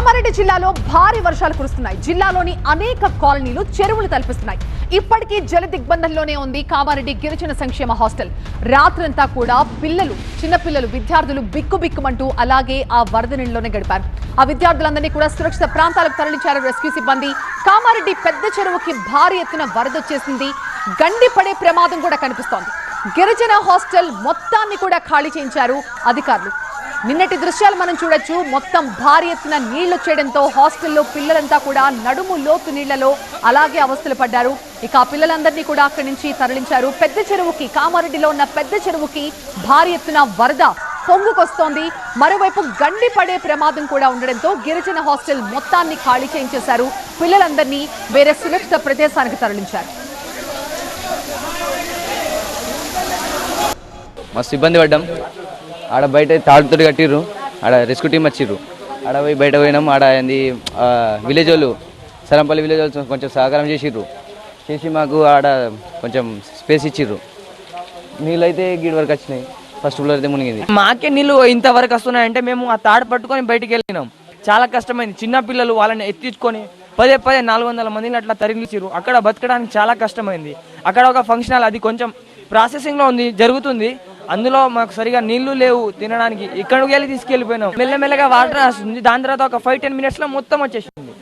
కామారెడ్డి జిల్లాలో భారీ వర్షాలు కురుస్తున్నాయి. జిల్లాలోని అనేక కాలనీలు చెరువులు తలపిస్తున్నాయి. ఇప్పటికీ జల దిగ్బంధంలోనే ఉంది కామారెడ్డి గిరిజన సంక్షేమ హాస్టల్. రాత్రంతా కూడా పిల్లలు చిన్నపిల్లలు విద్యార్థులు బిక్కుబిక్కుమంటూ అలాగే ఆ వరద నీళ్ళలోనే గడిపారు. ఆ విద్యార్థులందరినీ కూడా సురక్షిత ప్రాంతాలకు తరలించారు రెస్క్యూ సిబ్బంది. కామారెడ్డి పెద్ద చెరువుకి భారీ ఎత్తున వరద వచ్చేసింది. గండి పడే ప్రమాదం కూడా కనిపిస్తోంది. గిరిజన హాస్టల్ మొత్తాన్ని కూడా ఖాళీ చేయించారు అధికారులు. నిన్నటి దృశ్యాలు మనం చూడొచ్చు. మొత్తం భారీ ఎత్తున నీళ్ళు వచ్చేయడంతో హాస్టల్లో పిల్లలంతా కూడా నడుము లోతు నీళ్ళలో అలాగే అవస్థలు పడ్డారు. ఇక ఆ పిల్లలందరినీ కూడా అక్కడి నుంచి తరలించారు. పెద్ద చెరువుకి కామారెడ్డిలో ఉన్న పెద్ద చెరువుకి భారీ ఎత్తున వరద పొంగుకొస్తోంది. మరోవైపు గండి పడే ప్రమాదం కూడా ఉండడంతో గిరిజన హాస్టల్ మొత్తాన్ని ఖాళీ చేయించేశారు. పిల్లలందరినీ వేరే సురక్షిత ప్రదేశానికి తరలించారు. మస్తు ఇబ్బంది పడ్డాం. ఆడ బయట తాడుతోటి కట్టిర్రు. ఆడ రెస్క్యూ టీం వచ్చిర్రు. ఆడ పోయి బయట పోయినాం. ఆడ ఏంది విలేజ్ వాళ్ళు సరంపల్లి విలేజ్ వాళ్ళు కొంచెం సహకారం చేసిర్రు. చేసి మాకు ఆడ కొంచెం స్పేస్ ఇచ్చిర్రు. నీళ్ళైతే గీడి వరకు వచ్చినాయి. ఫస్ట్ ఫ్లోర్ అయితే మునిగింది. మాకే నీళ్ళు ఇంతవరకు వస్తున్నాయంటే మేము ఆ తాడు పట్టుకొని బయటికి వెళ్ళినాం. చాలా కష్టమైంది. చిన్న పిల్లలు వాళ్ళని ఎత్తించుకొని పదే పదే నాలుగు వందల మందిని అట్లా తరిలిచిరు అక్కడ బతకడానికి చాలా కష్టమైంది. అక్కడ ఒక ఫంక్షన్ హాల్ అది కొంచెం ప్రాసెసింగ్లో ఉంది జరుగుతుంది. అందులో మాకు సరిగా నీళ్ళు లేవు తినడానికి. ఇక్కడికి వెళ్ళి తీసుకెళ్ళిపోయినాం. మెల్లమెల్లగా వాటర్ వస్తుంది దాని తర్వాత ఒక ఫైవ్ టెన్ మినిట్స్లో మొత్తం వచ్చేసింది.